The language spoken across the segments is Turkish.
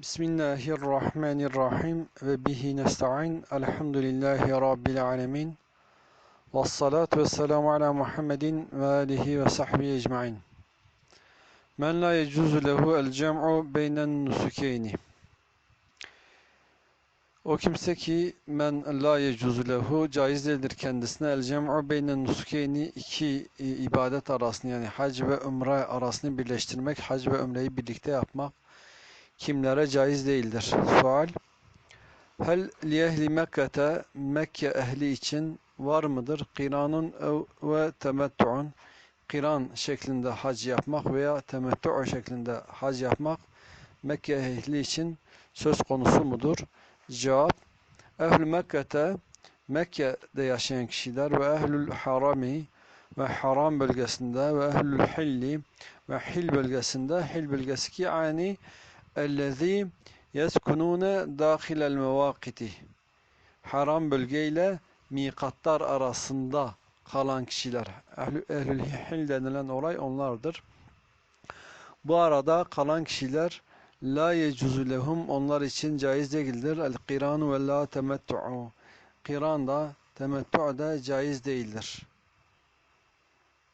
Bismillahirrahmanirrahim ve bihi nesta'in. Elhamdülillahi Rabbil alemin. Ve salatu ve selamu ala Muhammedin ve alihi ve sahbihi ecma'in. Men la yecuzu lehu el cem'u beynen nusukeyni. O kimse ki men la yecuzu lehu caiz değildir kendisine el cem'u beynen nusukeyni iki ibadet arasını yani hac ve umre arasını birleştirmek, hac ve umreyi birlikte yapmak kimlere caiz değildir? Sual Hel li ehli Mekke'te Mekke ehli için var mıdır? Kiranun ve temettu'un Kiran şeklinde hac yapmak veya temettu şeklinde hac yapmak Mekke ehli için söz konusu mudur? Cevap Ehl-i Mekke'te Mekke'de yaşayan kişiler ve ehlül harami ve haram bölgesinde ve ehlül hilli ve hil bölgesinde hil bölgesi ki yani اَلَّذ۪ي يَسْكُنُونَ دَاخِلَ الْمَوَاقِتِ Haram bölgeyle mikatlar arasında kalan kişiler. Ehl Ehlül Hil denilen olay onlardır. Bu arada kalan kişiler la yecuzu lehum onlar için caiz değildir. El kiranu ve la temettu'u. Kiran da temettu da caiz değildir.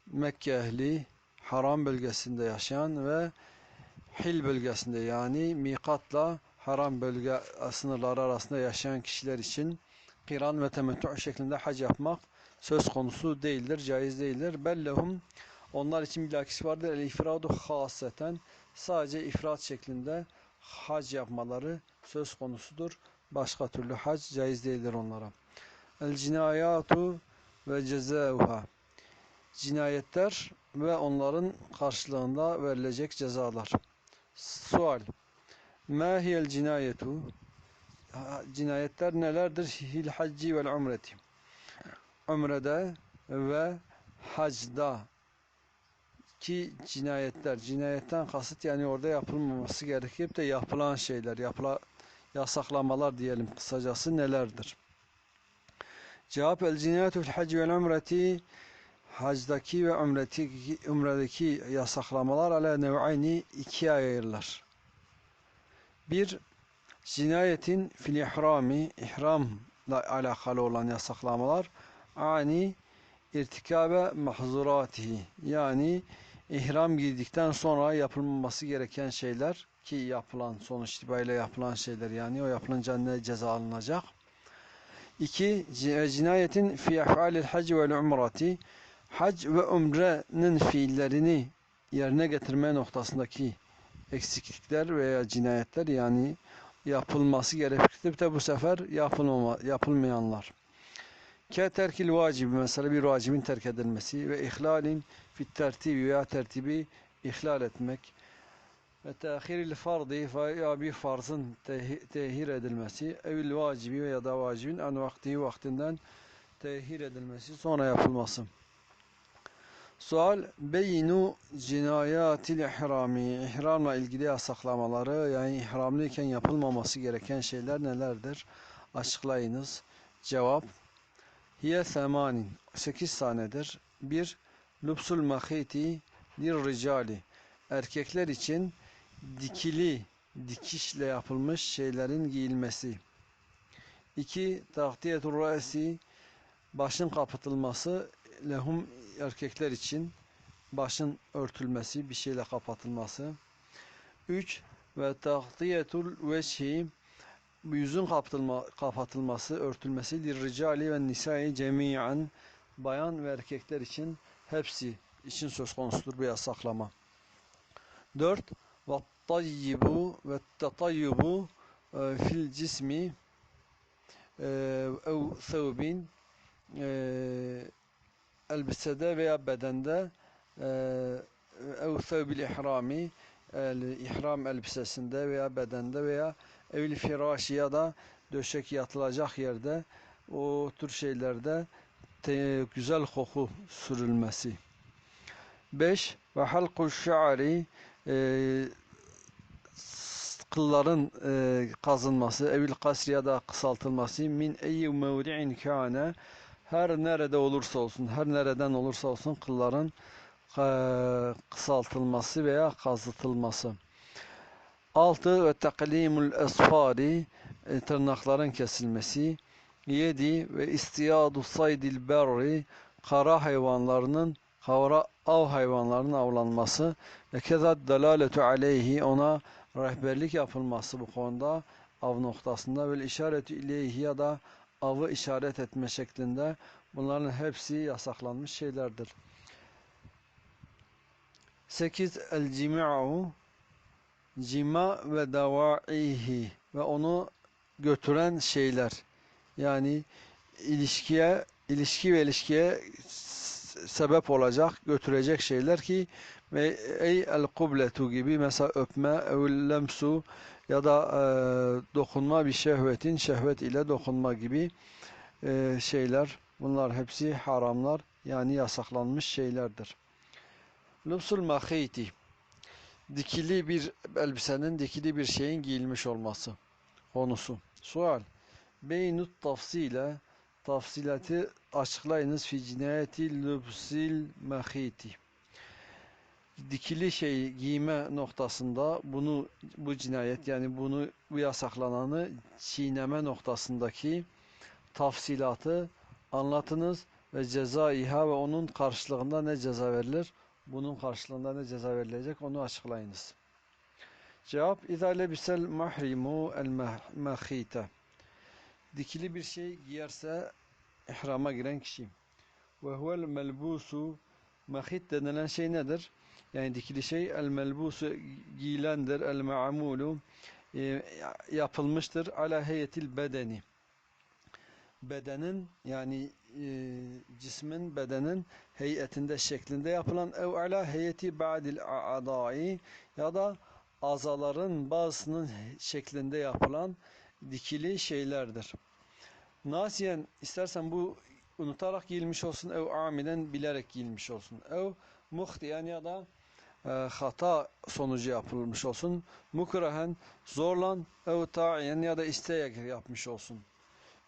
Mekke ehli haram bölgesinde yaşayan ve Hil bölgesinde yani mikatla haram bölge sınırları arasında yaşayan kişiler için kiran ve temettü şeklinde hac yapmak söz konusu değildir, caiz değildir. Bellehum onlar için bilakis vardır. El ifradu haseten sadece ifrat şeklinde hac yapmaları söz konusudur. Başka türlü hac caiz değildir onlara. El cinayatu ve cezauha cinayetler ve onların karşılığında verilecek cezalar. Sual. Ma hiyel cinayetu? Cinayetler nelerdir? Hil hacci vel umreti. Umrede ve hacda ki cinayetler. Cinayetten kasıt yani orada yapılmaması gerekip de yapılan şeyler, yapıla, yasaklamalar diyelim kısacası nelerdir? Cevap el cinayetu fil hacci vel umreti hacdaki ve umredeki, umredeki yasaklamalar ala nev'ayni ikiye ayırırlar. Bir, cinayetin fil ihrami, ihramla alakalı olan yasaklamalar, ani irtikabe mahzuratihi, yani ihram girdikten sonra yapılmaması gereken şeyler ki yapılan sonuç itibariyle yapılan şeyler yani o yapılınca ne ceza alınacak. İki, cinayetin fi ef'alil hac ve umrati hac ve umrenin fiillerini yerine getirme noktasındaki eksiklikler veya cinayetler yani yapılması gerekir de bu sefer yapılmama, yapılmayanlar. Ke terkil vacibi mesela bir vacibin terk edilmesi ve ihlalin fit tertibi veya tertibi ihlal etmek ve tehiril fardi veya bir farzın tehir edilmesi evil vacibi veya da vacibin en vakti vaktinden tehir edilmesi sonra yapılması. Sual beyinu cinayatil ihrami ihramla ilgili yasaklamaları yani ihramlıyken yapılmaması gereken şeyler nelerdir? Açıklayınız. Cevap Hiye semanin 8 tanedir. 1. Lubsul mahiti lir ricali erkekler için dikili dikişle yapılmış şeylerin giyilmesi. 2. Tahtiyetur ra'si başın kapatılması lehum erkekler için başın örtülmesi, bir şeyle kapatılması. 3. Ve tahtiyetul veçhi yüzün kapatılma, kapatılması, örtülmesi lirricali ve nisai cemiyen bayan ve erkekler için hepsi için söz konusudur bu yasaklama. 4. Ve tayyibu ve tatayyubu e, fil cismi e, ev thawbin elbisede veya bedende ev thevbil ihrami ihram elbisesinde veya bedende veya evli firaşı ya da döşek yatılacak yerde o tür şeylerde te, güzel koku sürülmesi. 5. Ve halku şa'ri e, kılların e, kazınması, evil kasri ya da kısaltılması min eyyi mevdi'in kâne her nerede olursa olsun, her nereden olursa olsun kılların kısaltılması veya kazıtılması. Altı ve taklimul esfari e, tırnakların kesilmesi. Yedi ve istiyadu saydil berri kara hayvanlarının kara av hayvanlarının avlanması ve keza delaletu aleyhi ona rehberlik yapılması bu konuda av noktasında ve işaretü ileyhi ya da avı işaret etme şeklinde bunların hepsi yasaklanmış şeylerdir. 8 el cima'u cima ve davaihi ve onu götüren şeyler. Yani ilişkiye ilişki ve ilişkiye sebep olacak, götürecek şeyler ki ey el kubletu gibi mesela öpme, lemsu ya da e, dokunma bir şehvetin şehvet ile dokunma gibi e, şeyler. Bunlar hepsi haramlar yani yasaklanmış şeylerdir. Lübsul mahiti dikili bir elbisenin dikili bir şeyin giyilmiş olması konusu. Sual Beynut tafsile tafsilatı açıklayınız fi cinayeti lübsil mahiti dikili şey giyme noktasında bunu bu cinayet yani bunu bu yasaklananı çiğneme noktasındaki tafsilatı anlatınız ve cezaiha ve onun karşılığında ne ceza verilir? Bunun karşılığında ne ceza verilecek onu açıklayınız. Cevap İzâ lebisel mahrimu el mahite Dikili bir şey giyerse ihrama giren kişi. Ve huvel melbusu mahit denilen şey nedir? Yani dikili şey el melbusu giyilendir. El ma'mulu e, yapılmıştır. Ala heyetil bedeni bedenin yani e, cismin bedenin heyetinde şeklinde yapılan ev ala heyeti ba'dil a'dai ya da azaların bazısının şeklinde yapılan dikili şeylerdir. Nasiyen istersen bu unutarak giyilmiş olsun ev amiden bilerek giyilmiş olsun. Ev muhtiyen ya da e, hata sonucu yapılmış olsun. Mukrahen zorlan ev ta'iyen ya da isteyerek yapmış olsun.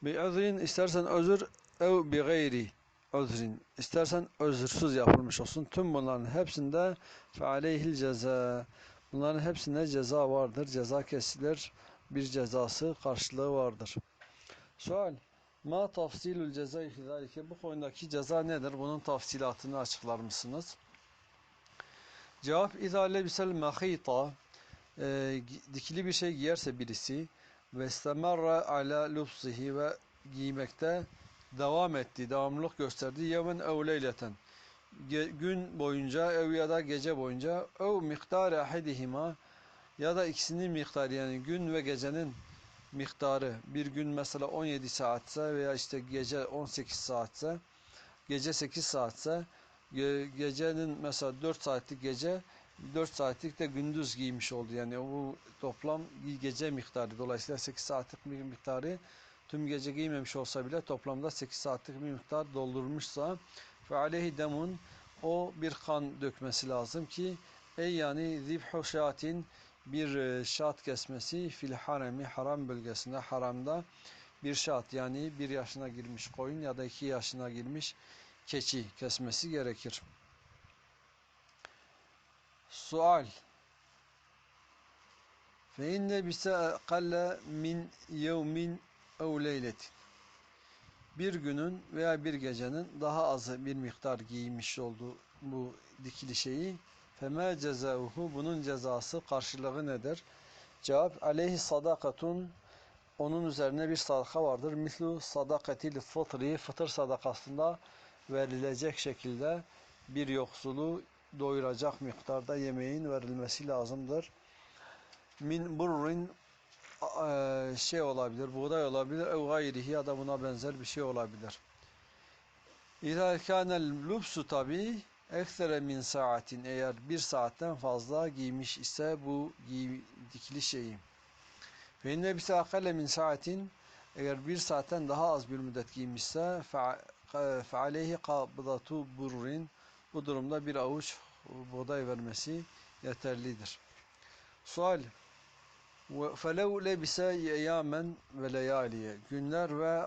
Bi özrin istersen özür ev bi gayri özrin istersen özürsüz yapılmış olsun. Tüm bunların hepsinde fe ceza. Bunların hepsinde ceza vardır. Ceza kesilir. Bir cezası karşılığı vardır. Sual Ma tafsilül cezai fi bu konudaki ceza nedir? Bunun tafsilatını açıklar mısınız? Cevap İzâ lebisel mahîta e, dikili bir şey giyerse birisi ve istemerra ala lubsihi ve giymekte devam etti, devamlılık gösterdi. Yemen ev leyleten. Gün boyunca ev ya da gece boyunca ev miktar ahidihima ya da ikisinin miktarı yani gün ve gecenin miktarı bir gün mesela 17 saatse veya işte gece 18 saatse gece 8 saatse ge gecenin mesela 4 saatlik gece 4 saatlik de gündüz giymiş oldu. Yani bu toplam gece miktarı. Dolayısıyla 8 saatlik bir miktarı tüm gece giymemiş olsa bile toplamda 8 saatlik bir miktar doldurmuşsa ve aleyhi demun o bir kan dökmesi lazım ki ey yani zibhu şatin bir şat kesmesi fil haremi haram bölgesinde haramda bir şat yani bir yaşına girmiş koyun ya da iki yaşına girmiş keçi kesmesi gerekir. Sual Fe inne bise akalle min yevmin ev leyletin bir günün veya bir gecenin daha az bir miktar giymiş olduğu bu dikili şeyi feme cezavuhu bunun cezası karşılığı nedir? Cevap aleyhi sadakatun onun üzerine bir sadaka vardır. Mislu sadakatil fıtri fıtır sadakasında verilecek şekilde bir yoksulu doyuracak miktarda yemeğin verilmesi lazımdır. Min burrin şey olabilir, buğday olabilir, ev gayrihi ya da buna benzer bir şey olabilir. İzâ kânel lubsu tabi eksere min saatin eğer bir saatten fazla giymiş ise bu dikili şeyi. Ve inne akale min saatin eğer bir saatten daha az bir müddet giymişse fe aleyhi kabdatu burrin bu durumda bir avuç buğday vermesi yeterlidir. Sual فَلَوْ لَبِسَ يَيَامًا وَلَيَالِيَ Günler ve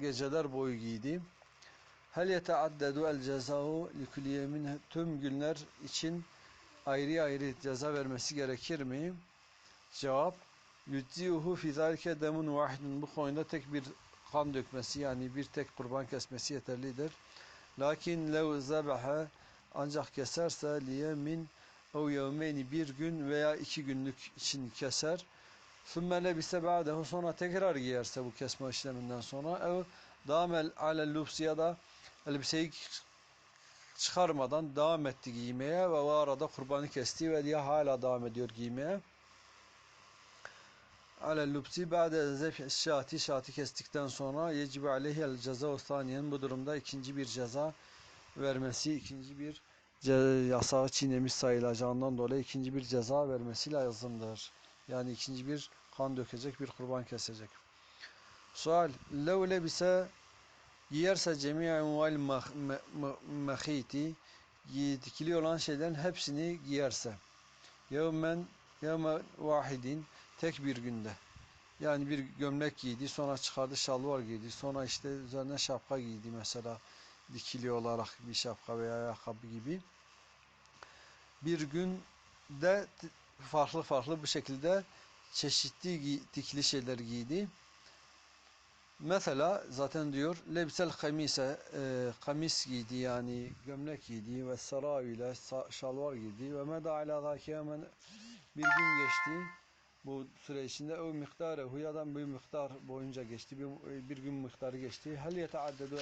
geceler boyu giydi. Hel yeteaddedu el cezau likülli yemin tüm günler için ayrı ayrı ceza vermesi gerekir mi? Cevap Yücziuhu fi zalike demun vahidun. Bu konuda tek bir kan dökmesi yani bir tek kurban kesmesi yeterlidir. Lakin lev zebaha ancak keserse liyemin o yevmeyni bir gün veya iki günlük için keser. Sümme lebise ba'dehu sonra tekrar giyerse bu kesme işleminden sonra ev damel alel lubsi ya da elbiseyi çıkarmadan devam etti giymeye ve o arada kurbanı kesti ve diye hala devam ediyor giymeye. Alel lubsi ba'de zef'i şati şati kestikten sonra yecibu aleyhi el ceza saniyen bu durumda ikinci bir ceza vermesi, ikinci bir yasağı çiğnemiş sayılacağından dolayı ikinci bir ceza vermesi lazımdır. Yani ikinci bir kan dökecek bir kurban kesecek. Sual lev lebise giyerse cemi'e me- mehiti dikili olan şeylerin hepsini giyerse yevmen yevme vahidin tek bir günde. Yani bir gömlek giydi sonra çıkardı şalvar giydi sonra işte üzerine şapka giydi mesela. Dikili olarak bir şapka veya ayakkabı gibi. Bir günde farklı farklı bu şekilde çeşitli dikili şeyler giydi. Mesela zaten diyor lebsel kamise e, kamis giydi yani gömlek giydi ve saravile sa- şalvar giydi ve meda ala bir gün geçti bu süre içinde o miktarı ya da bir miktar boyunca geçti bir, bir gün miktarı geçti hel yeteaddedu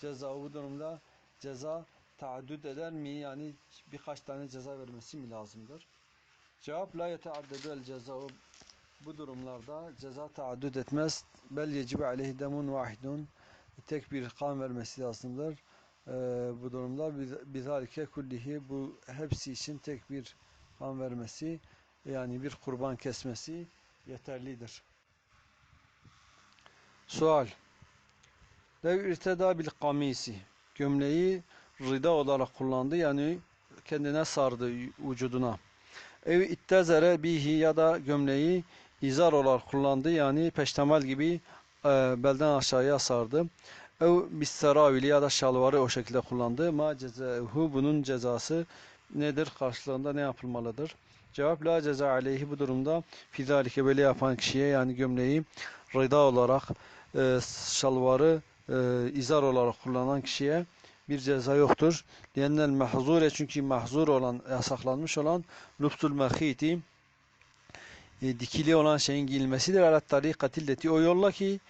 ceza bu durumda ceza taaddüt eder mi yani birkaç tane ceza vermesi mi lazımdır cevap la yeteaddedu el ceza bu durumlarda ceza taaddüt etmez. Bel yecibu aleyhi demun vahidun. Tek bir kan vermesi lazımdır. Ee, bu durumda biz- bizalike kullihi bu hepsi için tek bir kan vermesi yani bir kurban kesmesi yeterlidir. Sual. Lev irteda bil kamisi. Gömleği rida olarak kullandı yani kendine sardı vücuduna. Ev ittezere bihi ya da gömleği izar olarak kullandı yani peştemal gibi e, belden aşağıya sardı. Ev bisseravili ya da şalvarı o şekilde kullandı. Ma cezaehu bunun cezası nedir? Karşılığında ne yapılmalıdır? Cevap la ceza aleyhi bu durumda fizalike böyle yapan kişiye yani gömleği rida olarak e, şalvarı e, izar olarak kullanan kişiye bir ceza yoktur. Diyenler mahzure çünkü mahzur olan yasaklanmış olan lubsul mehiti e, dikili olan şeyin giyilmesidir. Ala tarikatilleti o yolla ki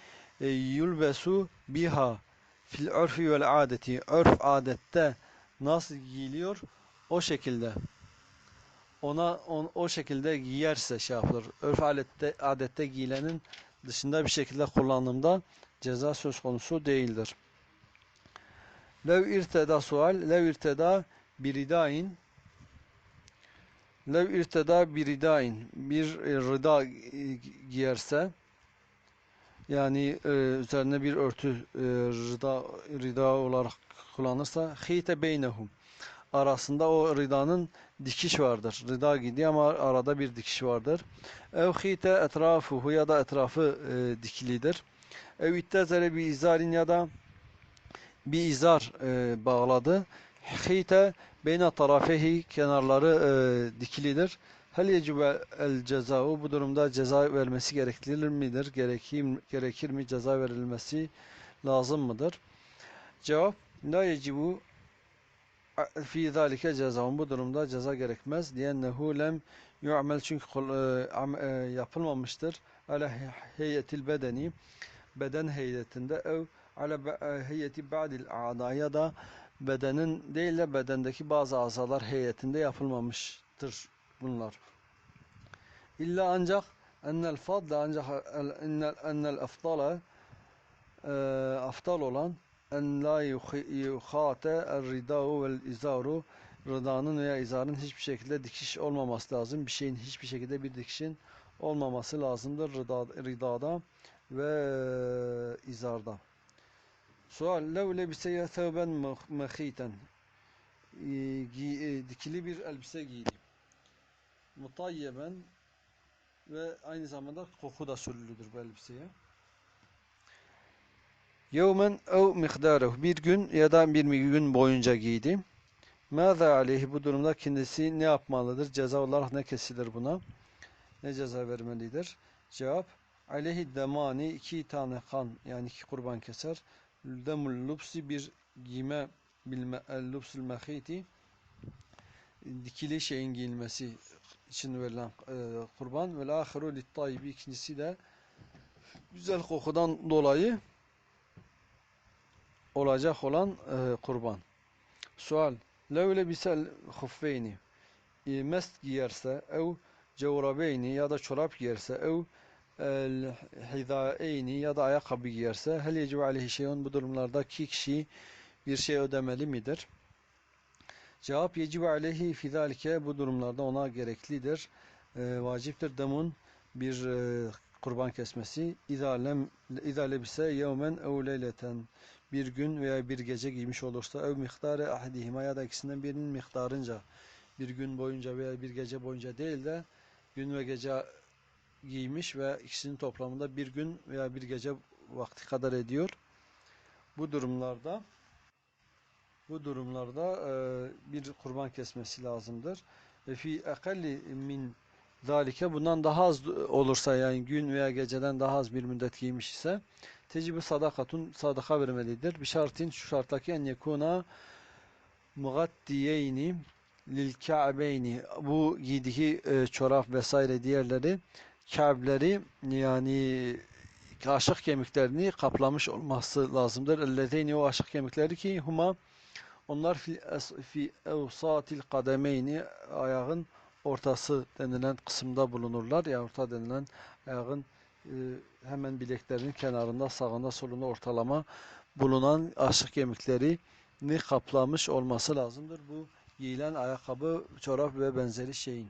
e, yulbesu biha fil örfi vel adeti örf adette nasıl giyiliyor o şekilde ona on, o şekilde giyerse şey yapılır. Örf adette, adette giyilenin dışında bir şekilde kullanımda ceza söz konusu değildir. Lev irteda sual, lev irteda biridain Lev irteda biridain bir e, rıda gi- giyerse yani e, üzerine bir örtü e, rıda rida olarak kullanırsa hite beynehum arasında o ridanın dikiş vardır. Rida gidiyor ama arada bir dikiş vardır. Ev hite etrafuhu ya da etrafı e, dikilidir. Ev ittezere bir izarin ya da bir izar e, bağladı. Hite beyne tarafehi kenarları e, dikilidir. Hel yecibe el cezau bu durumda ceza vermesi gereklidir midir? Gerekir, gerekir mi? Ceza verilmesi lazım mıdır? Cevap la yecibu fi zalike cezavun bu durumda ceza gerekmez. Diyennehu lem yu'mel. Çünkü e, e, yapılmamıştır. Ala heyetil bedeni. Beden heyetinde. Ev ala e, heyeti ba'dil a'da ya da bedenin değil de bedendeki bazı azalar heyetinde yapılmamıştır bunlar. İlla ancak ennel fadla ancak el- ennel ennel afdala e, aftal olan en la yukhate er ridau vel izaru rıdanın veya izarın hiçbir şekilde dikiş olmaması lazım. Bir şeyin hiçbir şekilde bir dikişin olmaması lazımdır rıda, ridada ve izarda. Sual lev lebise thevben mehiten e, dikili bir elbise giydi. Mutayyeben ve aynı zamanda koku da sürülüdür bu elbiseye. Yevmen ev mikdarehu bir gün ya da bir gün boyunca giydi. Mâzâ aleyhi bu durumda kendisi ne yapmalıdır? Ceza olarak ne kesilir buna? ne ceza vermelidir? Cevap aleyhi demani iki tane kan yani iki kurban keser. Demul lubsi bir giyme bilme el lubsul mehiti dikili şeyin giyilmesi için verilen e, kurban ve ahiru lit ikincisi de güzel kokudan dolayı olacak olan e, kurban. Sual Levle bisel huffeyni e, mest giyerse ev cevrabeyni ya da çorap giyerse ev el hidaeyni ya da ayakkabı giyerse hel yecibu aleyhi şeyun bu durumlarda iki kişi bir şey ödemeli midir? Cevap yecibu aleyhi fi zalike bu durumlarda ona gereklidir. E, vaciptir demun bir e, kurban kesmesi. İza lem iza lebise yevmen ev leyleten bir gün veya bir gece giymiş olursa ev miktarı ahadihima ya da ikisinden birinin miktarınca bir gün boyunca veya bir gece boyunca değil de gün ve gece giymiş ve ikisinin toplamında bir gün veya bir gece vakti kadar ediyor. Bu durumlarda bu durumlarda e, bir kurban kesmesi lazımdır. Fi akalli min zalike bundan daha az olursa yani gün veya geceden daha az bir müddet giymiş ise tecibi sadakatun sadaka vermelidir. Bir şartın şu şarttaki en yekuna mugaddiyeyni lil ka'beyni bu giydiği e, çorap vesaire diğerleri ka'bleri yani aşık kemiklerini kaplamış olması lazımdır. Ellezeyni o aşık kemikleri ki huma onlar fi, fi evsatil kademeyni ayağın ortası denilen kısımda bulunurlar. Ya orta denilen ayağın hemen bileklerinin kenarında sağında solunda ortalama bulunan aşık kemiklerini kaplamış olması lazımdır. Bu giyilen ayakkabı, çorap ve benzeri şeyin.